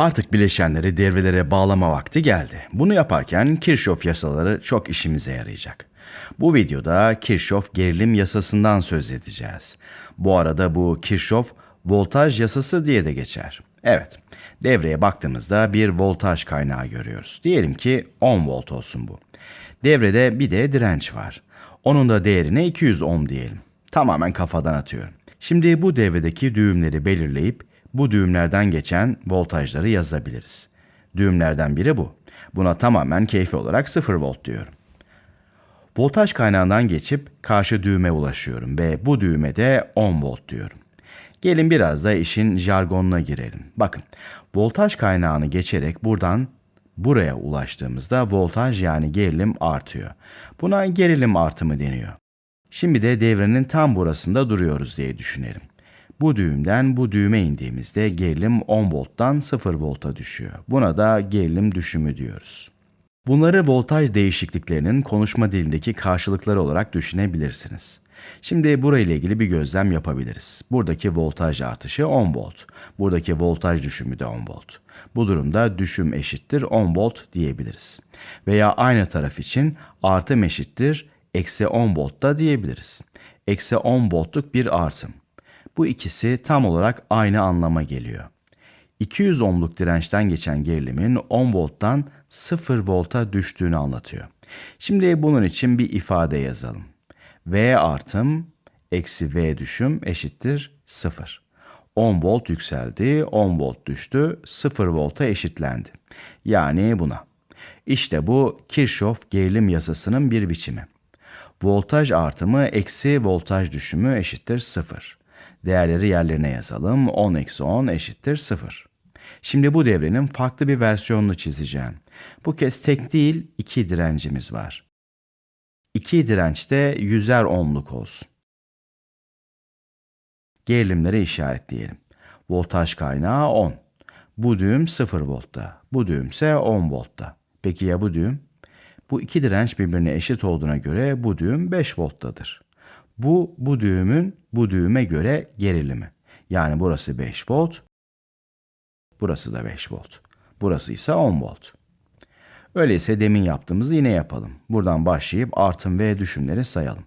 Artık bileşenleri devrelere bağlama vakti geldi. Bunu yaparken Kirchhoff yasaları çok işimize yarayacak. Bu videoda Kirchhoff gerilim yasasından söz edeceğiz. Bu arada bu Kirchhoff voltaj yasası diye de geçer. Evet, devreye baktığımızda bir voltaj kaynağı görüyoruz. Diyelim ki 10 volt olsun bu. Devrede bir de direnç var. Onun da değerine 200 ohm diyelim. Tamamen kafadan atıyorum. Şimdi bu devredeki düğümleri belirleyip bu düğümlerden geçen voltajları yazabiliriz. Düğümlerden biri bu. Buna tamamen keyfi olarak 0 volt diyorum. Voltaj kaynağından geçip karşı düğüme ulaşıyorum ve bu düğüme de 10 volt diyorum. Gelin biraz da işin jargonuna girelim. Bakın, voltaj kaynağını geçerek buradan buraya ulaştığımızda voltaj yani gerilim artıyor. Buna gerilim artımı deniyor. Şimdi de devrenin tam burasında duruyoruz diye düşünelim. Bu düğümden bu düğüme indiğimizde gerilim 10 volttan 0 volta düşüyor. Buna da gerilim düşümü diyoruz. Bunları voltaj değişikliklerinin konuşma dilindeki karşılıkları olarak düşünebilirsiniz. Şimdi burayla ilgili bir gözlem yapabiliriz. Buradaki voltaj artışı 10 volt. Buradaki voltaj düşümü de 10 volt. Bu durumda düşüm eşittir 10 volt diyebiliriz. Veya aynı taraf için artım eşittir eksi 10 volt da diyebiliriz. Eksi 10 voltluk bir artım. Bu ikisi tam olarak aynı anlama geliyor. 200 ohmluk dirençten geçen gerilimin 10 volttan 0 volta düştüğünü anlatıyor. Şimdi bunun için bir ifade yazalım. V artım eksi V düşüm eşittir 0. 10 volt yükseldi, 10 volt düştü, 0 volta eşitlendi. Yani buna. İşte bu Kirchhoff gerilim yasasının bir biçimi. Voltaj artımı eksi voltaj düşümü eşittir 0. Değerleri yerlerine yazalım. 10 eksi 10 eşittir 0. Şimdi bu devrenin farklı bir versiyonunu çizeceğim. Bu kez tek değil iki direncimiz var. İki direnç de yüzer ohmluk olsun. Gerilimleri işaretleyelim. Voltaj kaynağı 10. Bu düğüm 0 voltta. Bu düğüm ise 10 voltta. Peki ya bu düğüm? Bu iki direnç birbirine eşit olduğuna göre bu düğüm 5 volttadır. Bu, bu düğümün bu düğüme göre gerilimi. Yani burası 5 volt, burası da 5 volt. Burası ise 10 volt. Öyleyse demin yaptığımızı yine yapalım. Buradan başlayıp artım ve düşümleri sayalım.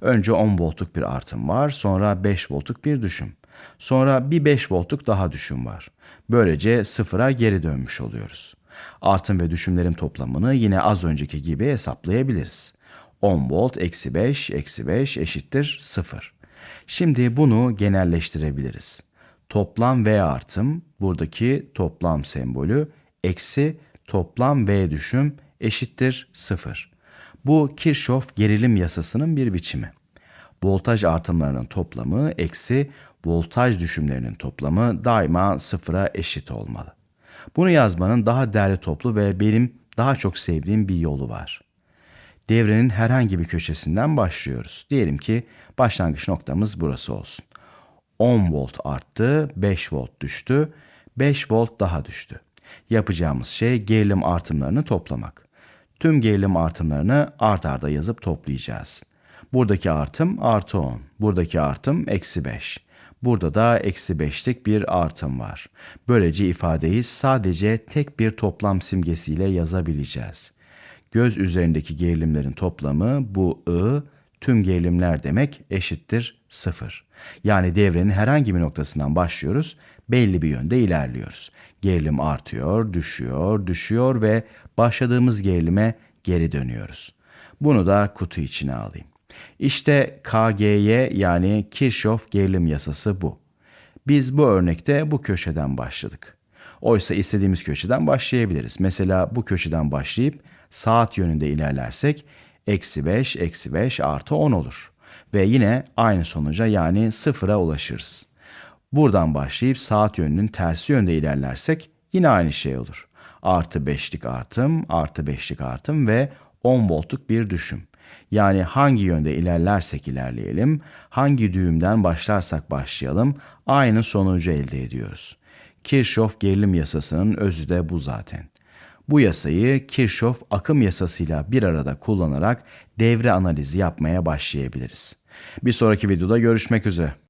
Önce 10 voltluk bir artım var, sonra 5 voltluk bir düşüm. Sonra bir 5 voltluk daha düşüm var. Böylece sıfıra geri dönmüş oluyoruz. Artım ve düşümlerin toplamını yine az önceki gibi hesaplayabiliriz. 10 volt eksi 5 eksi 5 eşittir 0. Şimdi bunu genelleştirebiliriz. Toplam V artım buradaki toplam sembolü eksi toplam V düşüm eşittir 0. Bu Kirchhoff gerilim yasasının bir biçimi. Voltaj artımlarının toplamı eksi voltaj düşümlerinin toplamı daima sıfıra eşit olmalı. Bunu yazmanın daha değerli toplu ve benim daha çok sevdiğim bir yolu var. Devrenin herhangi bir köşesinden başlıyoruz. Diyelim ki başlangıç noktamız burası olsun. 10 volt arttı, 5 volt düştü, 5 volt daha düştü. Yapacağımız şey gerilim artımlarını toplamak. Tüm gerilim artımlarını art arda yazıp toplayacağız. Buradaki artım artı 10, buradaki artım eksi 5. Burada da eksi 5'lik bir artım var. Böylece ifadeyi sadece tek bir toplam simgesiyle yazabileceğiz. Göz üzerindeki gerilimlerin toplamı bu I tüm gerilimler demek eşittir 0. Yani devrenin herhangi bir noktasından başlıyoruz, belli bir yönde ilerliyoruz. Gerilim artıyor, düşüyor, düşüyor ve başladığımız gerilime geri dönüyoruz. Bunu da kutu içine alayım. İşte KGY yani Kirchhoff gerilim yasası bu. Biz bu örnekte bu köşeden başladık. Oysa istediğimiz köşeden başlayabiliriz. Mesela bu köşeden başlayıp saat yönünde ilerlersek eksi 5 eksi 5 artı 10 olur. Ve yine aynı sonuca yani sıfıra ulaşırız. Buradan başlayıp saat yönünün tersi yönde ilerlersek yine aynı şey olur. Artı 5'lik artım, artı 5'lik artım ve 10 voltluk bir düşüm. Yani hangi yönde ilerlersek ilerleyelim, hangi düğümden başlarsak başlayalım aynı sonucu elde ediyoruz. Kirchhoff gerilim yasasının özü de bu zaten. Bu yasayı Kirchhoff akım yasasıyla bir arada kullanarak devre analizi yapmaya başlayabiliriz. Bir sonraki videoda görüşmek üzere.